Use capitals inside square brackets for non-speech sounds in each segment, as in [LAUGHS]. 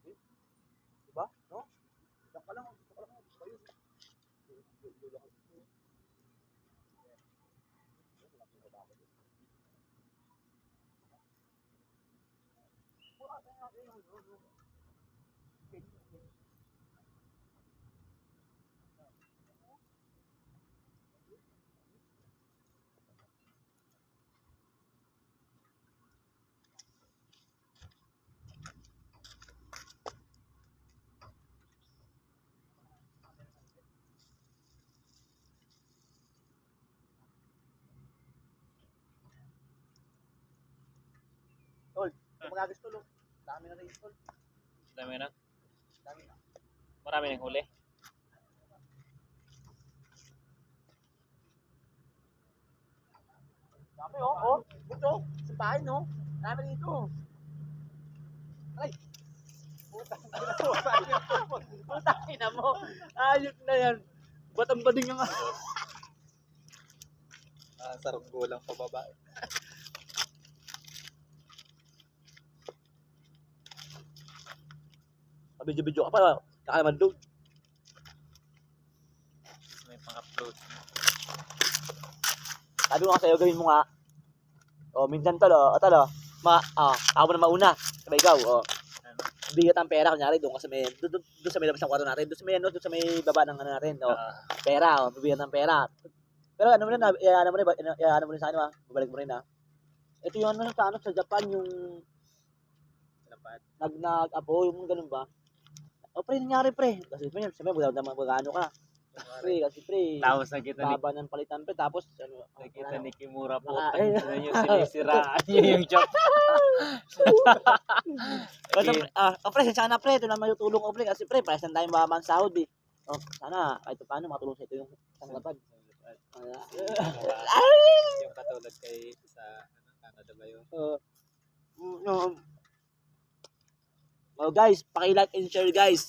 Grabe. Diba? No? Diyan ka lang. Dito ka lang. Kayo. Dito lang. Tol, kung magagas tol, oh. Dami na rin tol. Dami na. Dami na. Marami nang huli. Dami oh, oh. Ito, sa bahay no. Dami dito. Ay. Putang ina mo. Putang ina mo. Ayok na yan. Batang bading yung Ah, sarong gulang pababa. Video-video ka pa. Kakaman doon. May pang-upload. Sabi ko nga sa'yo, gawin mo nga. O, minsan tol, o, tol, o. Ma, ah, ako na mauna. Sabay ikaw, o. Ano? Bigat ang pera, kunyari, doon ka sa may, doon, sa may labas ng kwarto natin, doon sa may, ano, doon sa may baba ng ano natin, o. Pera, o, bibigat ng pera. Pero ano mo rin, eh, ano mo eh, ano mo rin sa ano, ah, babalik mo rin, ah. Ito yung ano sa ano, sa Japan, yung nag, nag, apo, yung ganun ba? O, pre, nangyari, pre. Kasi, pre, sabi, maganda magano ka. Pre, kasi, pre, Tapos nakita ni baba ng palitan, pre, tapos, ano, nakita ni Kimura po. Baka- Ano yung sinisiraan niya yung [LAUGHS] job. [LAUGHS] Basta, ah, oh, pre, sana pre, ito na may tulong ko pre, kasi pre, pares na tayong maman sahod eh. Oh, sana, kahit paano makatulong sa ito yung isang lapad. Ah, yung katulad kay sa ano, Canada ba yun? uh, no. Oh, guys, paki-like and share guys.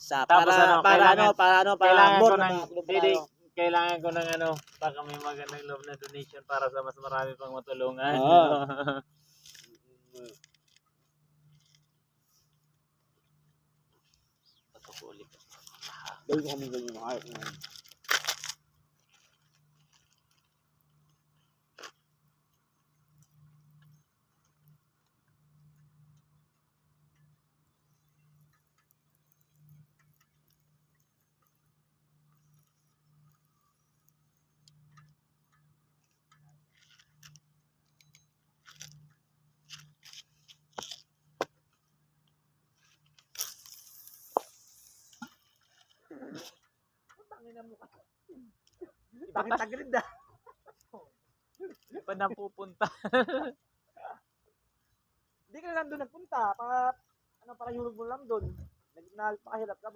Sa para Tapos ano, para ano, para ano, para Kailangan more ko ng, tayo. kailangan ko ng ano, baka may magandang loob na donation para sa mas marami pang matulungan. Ah. Gawin ko kami ganyan mga art. Bakit tagrid na? Pa na pupunta. Hindi ka na lang doon nagpunta. Pa, ano, para hulog mo lang doon. Nag, nagpakahirap ka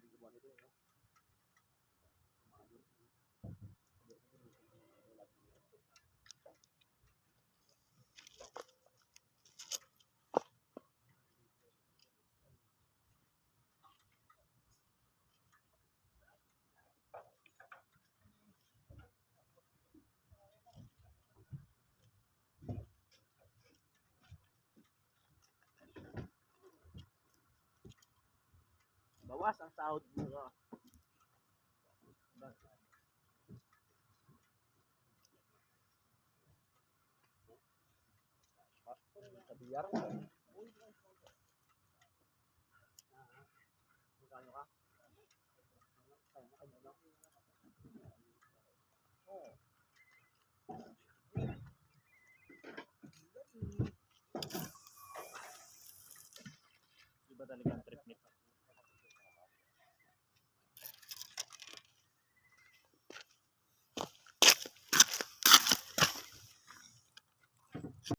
think about it. You know? Bawas ang sahod mo. Sa biyar. Magkano ka? Iba talaga ang